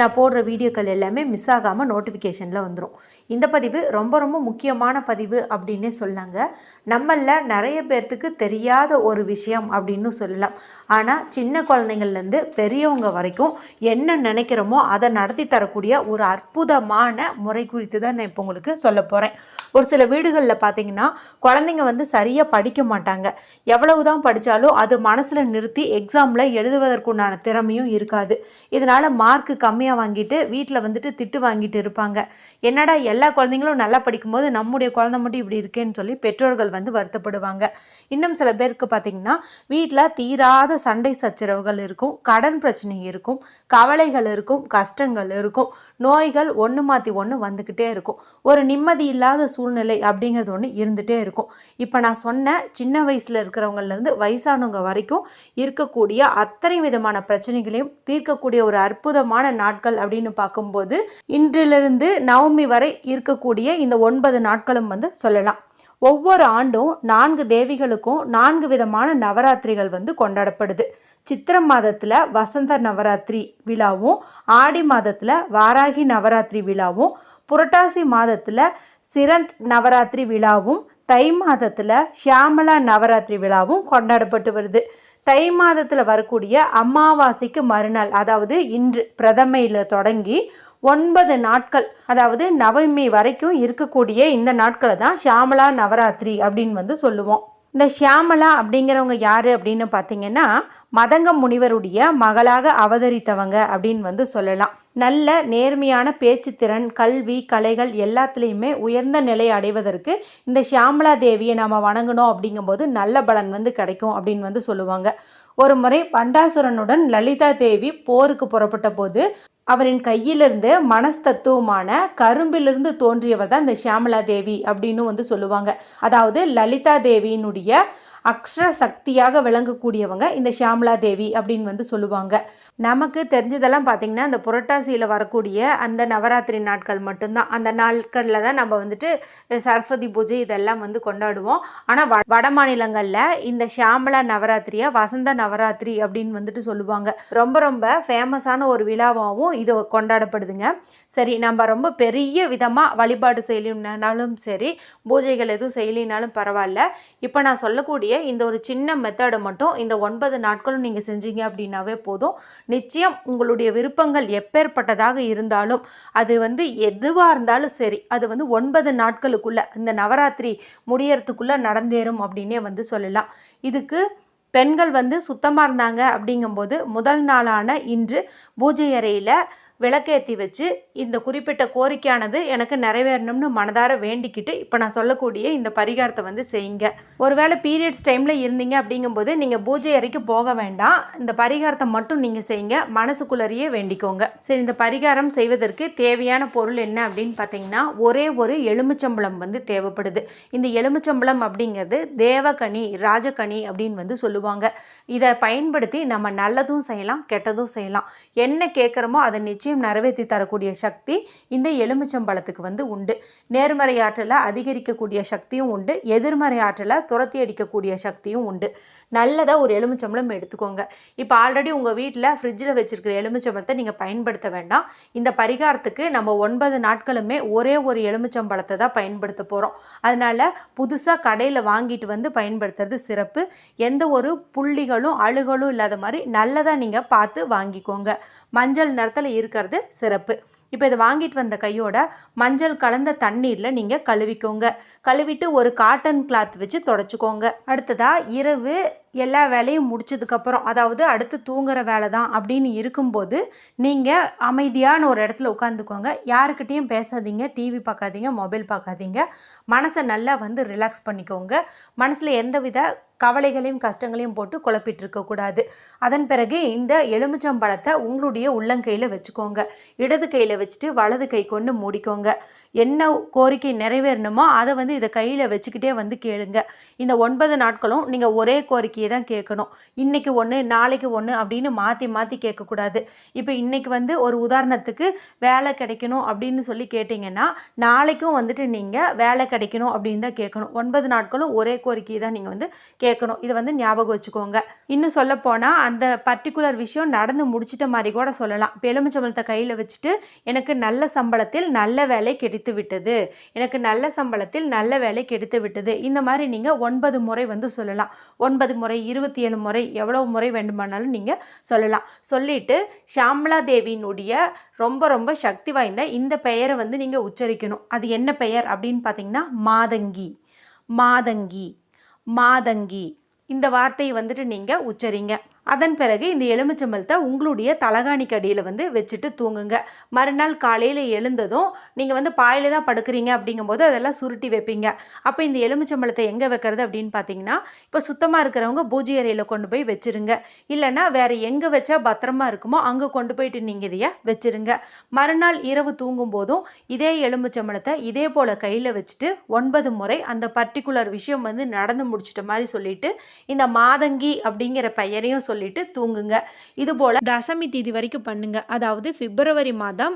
நான் போடுற வீடியோக்கள் எல்லாமே மிஸ் ஆகாமல் நோட்டிஃபிகேஷனில் வந்துடும் இந்த பதிவு ரொம்ப ரொம்ப முக்கியமான பதிவு அப்படின்னே சொல்லாங்க. நம்மளில் நிறைய பேர்த்துக்கு தெரியாத ஒரு விஷயம் அப்படின்னு சொல்லலாம். ஆனால் சின்ன குழந்தைங்கள்லேருந்து பெரியவங்க வரைக்கும் என்ன நினைக்கிறோமோ அதை நடத்தி தரக்கூடிய ஒரு அற்புதமான முறை குறித்து தான் நான் இப்போ உங்களுக்கு சொல்ல போகிறேன் ஒரு சில வீடுகளில் பார்த்தீங்கன்னா குழந்தைங்க வந்து சரியாக படிக்க மாட்டாங்க. எவ்வளவு தான் படித்தாலும் அது மனசில் நிறுத்தி எக்ஸாமில் எழுதுவதற்குண்டான திறமையும் இருக்காது. இதனால் மார்க்கு கம்மி கம்மியாக வாங்கிட்டு வீட்டில் வந்துட்டு திட்டு வாங்கிட்டு இருப்பாங்க. என்னடா எல்லா குழந்தைங்களும் நல்லா படிக்கும்போது நம்முடைய குழந்தை மட்டும் இப்படி இருக்கேன்னு சொல்லி பெற்றோர்கள் வந்து வருத்தப்படுவாங்க. இன்னும் சில பேருக்கு பார்த்தீங்கன்னா வீட்டில் தீராத சண்டை சச்சரவுகள் இருக்கும் கடன் பிரச்சனை இருக்கும் கவலைகள் இருக்கும் கஷ்டங்கள் இருக்கும் நோய்கள் ஒன்று மாற்றி ஒன்று வந்துக்கிட்டே இருக்கும். ஒரு நிம்மதி இல்லாத சூழ்நிலை அப்படிங்கிறது ஒன்று இருந்துகிட்டே இருக்கும். இப்போ நான் சொன்ன சின்ன வயசில் இருக்கிறவங்கலேருந்து வயசானவங்க வரைக்கும் இருக்கக்கூடிய அத்தனை விதமான பிரச்சனைகளையும் தீர்க்கக்கூடிய ஒரு அற்புதமான நாள் நாட்கள் அப்படின்னு பார்க்கும்போது இன்றிலிருந்து நவமி வரை இருக்கக்கூடிய இந்த ஒன்பது நாட்களும் வந்து சொல்லலாம். ஒவ்வொரு ஆண்டும் நான்கு தேவிகளுக்கும் நான்கு விதமான நவராத்திரிகள் வந்து கொண்டாடப்படுது. சித்திர மாதத்தில் வசந்த நவராத்திரி விழாவும் ஆடி மாதத்தில் வாராகி நவராத்திரி விழாவும் புரட்டாசி மாதத்தில் சிரந்த் நவராத்திரி விழாவும் தை மாதத்தில் ஷியாமலா நவராத்திரி விழாவும் கொண்டாடப்பட்டு வருது. தை மாதத்தில் வரக்கூடிய அமாவாசைக்கு மறுநாள் அதாவது இன்று பிரதமையில் தொடங்கி ஒன்பது நாட்கள் அதாவது நவமி வரைக்கும் இருக்கக்கூடிய இந்த நாட்களை தான் ஷியாமலா நவராத்திரி அப்படின்னு வந்து சொல்லுவோம். இந்த ஷியாமலா அப்படிங்கிறவங்க யார் அப்படின்னு பார்த்தீங்கன்னா மதங்க முனிவருடைய மகளாக அவதரித்தவங்க அப்படின்னு வந்து சொல்லலாம். நல்ல நேர்மையான பேச்சுத்திறன் கல்வி கலைகள் எல்லாத்துலேயுமே உயர்ந்த நிலை அடைவதற்கு இந்த ஷியாமலா தேவியை நம்ம வணங்கணும் அப்படிங்கும்போது நல்ல பலன் வந்து கிடைக்கும் அப்படின்னு வந்து சொல்லுவாங்க. ஒரு முறை பண்டாசுரனுடன் லலிதா தேவி போருக்கு புறப்பட்ட போது அவரின் கையிலிருந்து மனஸ்தத்துவமான கரும்பிலிருந்து தோன்றியவர் தான் இந்த ஷியாமலா தேவி அப்படின்னு வந்து சொல்லுவாங்க. அதாவது லலிதா தேவியினுடைய அக்ஷர சக்தியாக விளங்கக்கூடியவங்க இந்த ஷியாமலா தேவி அப்படின்னு வந்து சொல்லுவாங்க. நமக்கு தெரிஞ்சதெல்லாம் பார்த்திங்கன்னா அந்த புரட்டாசியில் வரக்கூடிய அந்த நவராத்திரி நாட்கள் மட்டும்தான். அந்த நாட்களில் தான் நம்ம வந்துட்டு சரஸ்வதி பூஜை இதெல்லாம் வந்து கொண்டாடுவோம். ஆனால் வ வட மாநிலங்களில் இந்த ஷியாமலா நவராத்திரியை வசந்த நவராத்திரி அப்படின்னு வந்துட்டு சொல்லுவாங்க. ரொம்ப ரொம்ப ஃபேமஸான ஒரு விழாவாகவும் இது கொண்டாடப்படுதுங்க. சரி நம்ம ரொம்ப பெரிய விதமாக வழிபாடு செய்யலினாலும் சரி பூஜைகள் எதுவும் செய்யலினாலும் பரவாயில்ல. இப்போ நான் சொல்லக்கூடிய இந்த ஒரு சின்ன மெத்தடை மட்டும் இந்த ஒன்பது நாட்களும் நீங்கள் செஞ்சீங்க அப்படின்னாவே போதும். நிச்சயம் உங்களுடைய விருப்பங்கள் எப்பேற்பட்டதாக இருந்தாலும் அது வந்து எதுவாக இருந்தாலும் சரி அது வந்து ஒன்பது நாட்களுக்குள்ளே இந்த நவராத்திரி முடியறதுக்குள்ளே நடந்தேறும் அப்படின்னே வந்து சொல்லலாம். இதுக்கு பெண்கள் வந்து சுத்தமாக இருந்தாங்க அப்படிங்கும்போது முதல் நாளான இன்று பூஜை அறையில் விளக்கேற்றி வச்சு இந்த குறிப்பிட்ட கோரிக்கையானது எனக்கு நிறைவேறணும்னு மனதார வேண்டிக்கிட்டு இப்போ நான் சொல்லக்கூடிய இந்த பரிகாரத்தை வந்து செய்யுங்க. ஒருவேளை பீரியட்ஸ் டைமில் இருந்தீங்க அப்படிங்கும்போது நீங்கள் பூஜை அறைக்கு போக வேண்டாம். இந்த பரிகாரத்தை மட்டும் நீங்கள் செய்யுங்க. மனசுக்குள்ளறையே வேண்டிக்கோங்க. சரி இந்த பரிகாரம் செய்வதற்கு தேவையான பொருள் என்ன அப்படின்னு பார்த்தீங்கன்னா ஒரே ஒரு எலுமிச்சம்பழம் வந்து தேவைப்படுது. இந்த எலுமிச்சம்பழம் அப்படிங்கிறது தேவகனி ராஜகனி அப்படின்னு வந்து சொல்லுவாங்க. இதை பயன்படுத்தி நம்ம நல்லதும் செய்யலாம் கெட்டதும் செய்யலாம். என்ன கேட்குறோமோ அதை நிச்சயம் நிச்சயம் நிறைவேற்றி தரக்கூடிய சக்தி இந்த எலுமிச்சம்பழத்துக்கு வந்து உண்டு. நேர்மறை ஆற்றலை அதிகரிக்கக்கூடிய சக்தியும் உண்டு. எதிர்மறை ஆற்றலை துரத்தி அடிக்கக்கூடிய சக்தியும் உண்டு. நல்லதாக ஒரு எலுமிச்சம்பழம் எடுத்துக்கோங்க. இப்போ ஆல்ரெடி உங்கள் வீட்டில் ஃப்ரிட்ஜில் வச்சுருக்கிற எலுமிச்சம்பழத்தை நீங்கள் பயன்படுத்த வேண்டாம். இந்த பரிகாரத்துக்கு நம்ம ஒன்பது நாட்களுமே ஒரே ஒரு எலுமிச்சம்பழத்தை தான் பயன்படுத்த போகிறோம் அதனால் புதுசாக கடையில் வாங்கிட்டு வந்து பயன்படுத்துறது சிறப்பு. எந்த ஒரு புள்ளிகளும் அழுகலும் இல்லாத மாதிரி நல்லதாக நீங்கள் பார்த்து வாங்கிக்கோங்க. மஞ்சள் நிறத்தில் இருக்கிற இருக்கிறது சிறப்பு. இப்போ இதை வாங்கிட்டு வந்த கையோட மஞ்சள் கலந்த தண்ணீரில் நீங்கள் கழுவிக்கோங்க. கழுவிட்டு ஒரு காட்டன் கிளாத் வச்சு தொடச்சிக்கோங்க. அடுத்ததாக இரவு எல்லா வேலையும் முடிச்சதுக்கப்புறம் அதாவது அடுத்து தூங்குற வேலை தான் அப்படின்னு இருக்கும்போது நீங்கள் அமைதியான ஒரு இடத்துல உட்காந்துக்கோங்க. யாருக்கிட்டேயும் பேசாதீங்க டிவி பார்க்காதீங்க மொபைல் பார்க்காதீங்க. மனசை நல்லா வந்து ரிலாக்ஸ் பண்ணிக்கோங்க. மனசில் எந்தவித கவலைகளையும் கஷ்டங்களையும் போட்டு குழப்பிட்டு இருக்கக்கூடாது அதன் பிறகு இந்த எலுமிச்சம்பழத்தை உங்களுடைய உள்ளங்கையில் வச்சுக்கோங்க. இடது கையில் வச்சுட்டு வலது கை கொண்டு மூடிக்கோங்க. என்ன கோரிக்கை நிறைவேறணுமோ அதை வந்து இதை கையில் வச்சுக்கிட்டே வந்து கேளுங்க. இந்த ஒன்பது நாட்களும் நீங்கள் ஒரே கோரிக்கையை தான் கேட்கணும். இன்றைக்கி ஒன்று நாளைக்கு ஒன்று அப்படின்னு மாற்றி மாற்றி கேட்கக்கூடாது. இப்போ இன்றைக்கி வந்து ஒரு உதாரணத்துக்கு வேலை கிடைக்கணும் அப்படின்னு சொல்லி கேட்டிங்கன்னா நாளைக்கும் வந்துட்டு நீங்கள் வேலை கிடைக்கணும் அப்படின்னு தான் கேட்கணும். ஒன்பது நாட்களும் ஒரே கோரிக்கையை தான் நீங்கள் வந்து கேட்கணும். இதை வந்து ஞாபகம் வச்சுக்கோங்க. இன்னும் சொல்லப்போனால் அந்த பர்டிகுலர் விஷயம் நடந்து முடிச்சிட்ட மாதிரி கூட சொல்லலாம். இப்போ கையில் வச்சுட்டு எனக்கு நல்ல சம்பளத்தில் நல்ல வேலை கிடைத்து விட்டது. எனக்கு நல்ல சம்பளத்தில் நல்ல வேலை கிடைத்து விட்டது. இந்த மாதிரி நீங்கள் ஒன்பது முறை வந்து சொல்லலாம். ஒன்பது முறை இருபத்தி ஏழு முறை எவ்வளோ முறை வேண்டுமானாலும் நீங்கள் சொல்லலாம். சொல்லிட்டு ஷாம்லா தேவியினுடைய ரொம்ப ரொம்ப சக்தி வாய்ந்த இந்த பெயரை வந்து நீங்கள் உச்சரிக்கணும். அது என்ன பெயர் அப்படின்னு பார்த்தீங்கன்னா மாதங்கி. மாதங்கி. மாதங்கி. இந்த வார்த்தையை வந்துட்டு நீங்கள் உச்சரிங்க. அதன் பிறகு இந்த எலுமிச்சம்பழத்தை உங்களுடைய தலகாணிக்கு அடியில் வந்து வச்சுட்டு தூங்குங்க. மறுநாள் காலையில் எழுந்ததும் நீங்கள் வந்து பாயில் தான் படுக்கிறீங்க அப்படிங்கும்போது அதெல்லாம் சுருட்டி வைப்பீங்க. அப்போ இந்த எலுமிச்சம்பழத்தை எங்கே வைக்கிறது அப்படின்னு பார்த்தீங்கன்னா இப்போ சுத்தமாக இருக்கிறவங்க பூஜை அறையில் கொண்டு போய் வச்சுருங்க. இல்லைன்னா வேறு எங்கே வச்சா பத்திரமா இருக்குமோ அங்கே கொண்டு போயிட்டு நீங்கள் இதைய வச்சுருங்க. மறுநாள் இரவு தூங்கும் போதும் இதே எலுமிச்சம்பழத்தை இதே போல் கையில் வச்சுட்டு ஒன்பது முறை அந்த பர்டிகுலர் விஷயம் வந்து நடந்து முடிச்சிட்ட மாதிரி சொல்லிட்டு இந்த மாதங்கி அப்படிங்கிற பெயரையும் சொல்லிட்டு தூங்குங்க. இதுபோல் தசமி தேதி வரைக்கும் பண்ணுங்க. அதாவது பிப்ரவரி மாதம்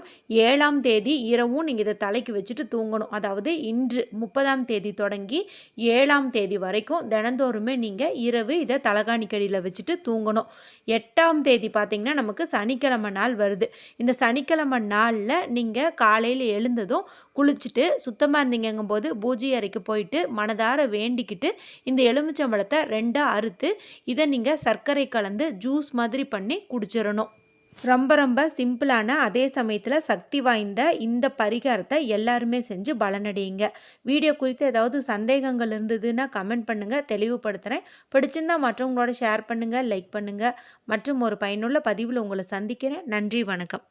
ஏழாம் தேதி இரவும் நீங்கள் இதை தலைக்கு வச்சுட்டு தூங்கணும். அதாவது இன்று முப்பதாம் தேதி தொடங்கி ஏழாம் தேதி வரைக்கும் தினந்தோறுமே நீங்கள் இரவு இதை தலகாணிக்கடியில் வச்சுட்டு தூங்கணும். எட்டாம் தேதி பார்த்திங்கன்னா நமக்கு சனிக்கிழமை நாள் வருது. இந்த சனிக்கிழமை நாளில் நீங்கள் காலையில் எழுந்ததும் குளிச்சுட்டு சுத்தமாக இருந்தீங்கங்கும் போது பூஜை அறைக்கு போயிட்டு மனதார வேண்டிக்கிட்டு இந்த எலுமிச்சம்பழத்தை ரெண்டாக அறுத்து இதை நீங்கள் சர்க்கரை கலந்து ஜூஸ் மாதிரி பண்ணி குடிச்சிடணும். ரொம்ப ரொம்ப சிம்பிளான அதே சமயத்தில் சக்தி வாய்ந்த இந்த பரிகாரத்தை எல்லாருமே செஞ்சு பலனடையுங்க. வீடியோ குறித்து ஏதாவது சந்தேகங்கள் இருந்ததுன்னா கமெண்ட் பண்ணுங்கள் தெளிவுபடுத்துகிறேன் பிடிச்சிருந்தா மற்றவங்களோட ஷேர் பண்ணுங்கள் லைக் பண்ணுங்கள் மற்றும் ஒரு பயனுள்ள பதிவில் உங்களை சந்திக்கிறேன். நன்றி வணக்கம்.